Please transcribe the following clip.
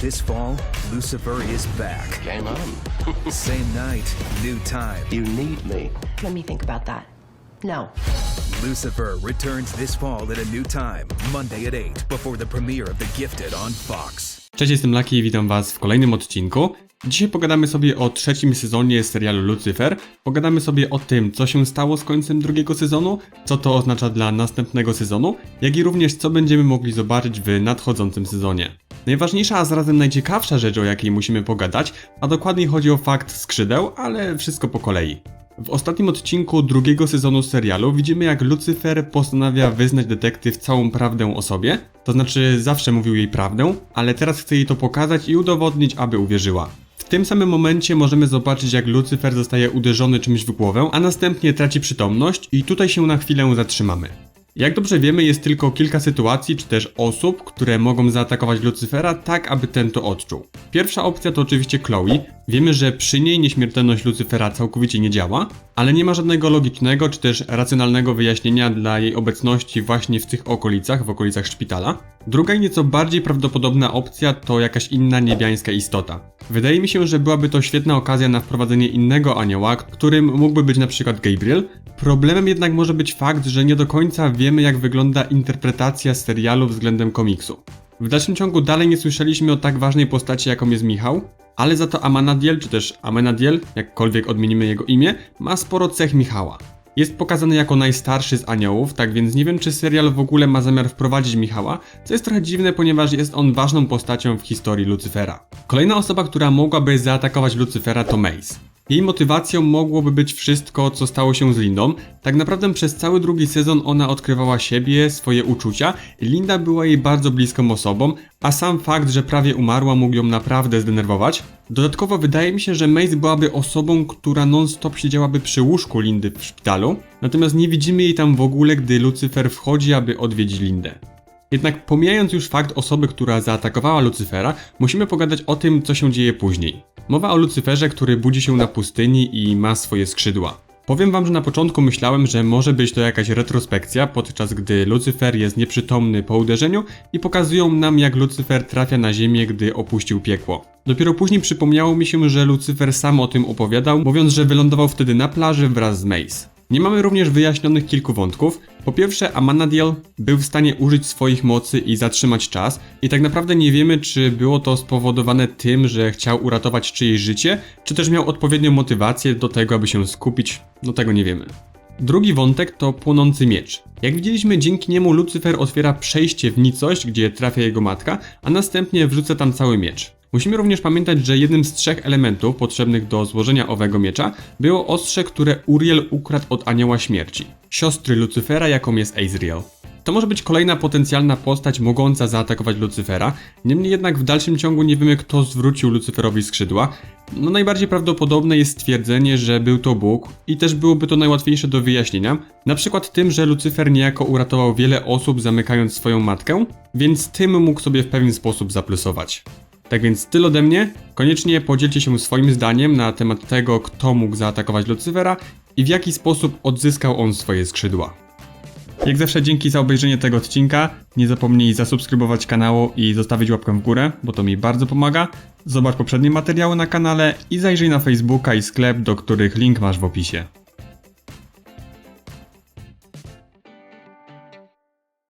This fall, Lucifer is back. Game on. Same night, new time. You need me. Let me think about that. No. Lucifer returns this fall at a new time, Monday at 8, before the premiere of The Gifted on Fox. Cześć, jestem Laki i witam Was w kolejnym odcinku. Dzisiaj pogadamy sobie o trzecim sezonie serialu Lucifer. Pogadamy sobie o tym, co się stało z końcem drugiego sezonu, co to oznacza dla następnego sezonu, jak i również co będziemy mogli zobaczyć w nadchodzącym sezonie. Najważniejsza, a zarazem najciekawsza rzecz, o jakiej musimy pogadać, a dokładniej chodzi o fakt skrzydeł, ale wszystko po kolei. W ostatnim odcinku drugiego sezonu serialu widzimy jak Lucyfer postanawia wyznać detektyw całą prawdę o sobie, to znaczy zawsze mówił jej prawdę, ale teraz chce jej to pokazać i udowodnić, aby uwierzyła. W tym samym momencie możemy zobaczyć jak Lucyfer zostaje uderzony czymś w głowę, a następnie traci przytomność i tutaj się na chwilę zatrzymamy. Jak dobrze wiemy, jest tylko kilka sytuacji czy też osób, które mogą zaatakować Lucyfera tak, aby ten to odczuł. Pierwsza opcja to oczywiście Chloe. Wiemy, że przy niej nieśmiertelność Lucyfera całkowicie nie działa, ale nie ma żadnego logicznego czy też racjonalnego wyjaśnienia dla jej obecności właśnie w tych okolicach, w okolicach szpitala. Druga i nieco bardziej prawdopodobna opcja to jakaś inna niebiańska istota. Wydaje mi się, że byłaby to świetna okazja na wprowadzenie innego anioła, którym mógłby być na przykład Gabriel. Problemem jednak może być fakt, że nie do końca wiemy jak wygląda interpretacja serialu względem komiksu. W dalszym ciągu dalej nie słyszeliśmy o tak ważnej postaci jaką jest Michał, ale za to Amanadiel, czy też Amenadiel, jakkolwiek odmienimy jego imię, ma sporo cech Michała. Jest pokazany jako najstarszy z aniołów, tak więc nie wiem czy serial w ogóle ma zamiar wprowadzić Michała, co jest trochę dziwne, ponieważ jest on ważną postacią w historii Lucyfera. Kolejna osoba, która mogłaby zaatakować Lucyfera to Mace. Jej motywacją mogłoby być wszystko, co stało się z Lindą. Tak naprawdę przez cały drugi sezon ona odkrywała siebie, swoje uczucia. Linda była jej bardzo bliską osobą, a sam fakt, że prawie umarła mógł ją naprawdę zdenerwować. Dodatkowo wydaje mi się, że Mace byłaby osobą, która non-stop siedziałaby przy łóżku Lindy w szpitalu, natomiast nie widzimy jej tam w ogóle, gdy Lucyfer wchodzi, aby odwiedzić Lindę. Jednak pomijając już fakt osoby, która zaatakowała Lucyfera, musimy pogadać o tym, co się dzieje później. Mowa o Lucyferze, który budzi się na pustyni i ma swoje skrzydła. Powiem wam, że na początku myślałem, że może być to jakaś retrospekcja, podczas gdy Lucyfer jest nieprzytomny po uderzeniu i pokazują nam jak Lucyfer trafia na ziemię, gdy opuścił piekło. Dopiero później przypomniało mi się, że Lucyfer sam o tym opowiadał, mówiąc, że wylądował wtedy na plaży wraz z Mace. Nie mamy również wyjaśnionych kilku wątków. Po pierwsze, Amanadiel był w stanie użyć swoich mocy i zatrzymać czas, i tak naprawdę nie wiemy, czy było to spowodowane tym, że chciał uratować czyjeś życie, czy też miał odpowiednią motywację do tego, aby się skupić. No tego nie wiemy. Drugi wątek to płonący miecz. Jak widzieliśmy, dzięki niemu Lucyfer otwiera przejście w nicość, gdzie trafia jego matka, a następnie wrzuca tam cały miecz. Musimy również pamiętać, że jednym z trzech elementów potrzebnych do złożenia owego miecza było ostrze, które Uriel ukradł od Anioła Śmierci, siostry Lucyfera, jaką jest Azriel. To może być kolejna potencjalna postać mogąca zaatakować Lucyfera, niemniej jednak w dalszym ciągu nie wiemy kto zwrócił Lucyferowi skrzydła. No najbardziej prawdopodobne jest stwierdzenie, że był to Bóg i też byłoby to najłatwiejsze do wyjaśnienia, na przykład tym, że Lucyfer niejako uratował wiele osób zamykając swoją matkę, więc tym mógł sobie w pewien sposób zaplusować. Tak więc tyle ode mnie. Koniecznie podzielcie się swoim zdaniem na temat tego, kto mógł zaatakować Lucyfera i w jaki sposób odzyskał on swoje skrzydła. Jak zawsze dzięki za obejrzenie tego odcinka. Nie zapomnij zasubskrybować kanału i zostawić łapkę w górę, bo to mi bardzo pomaga. Zobacz poprzednie materiały na kanale i zajrzyj na Facebooka i sklep, do których link masz w opisie.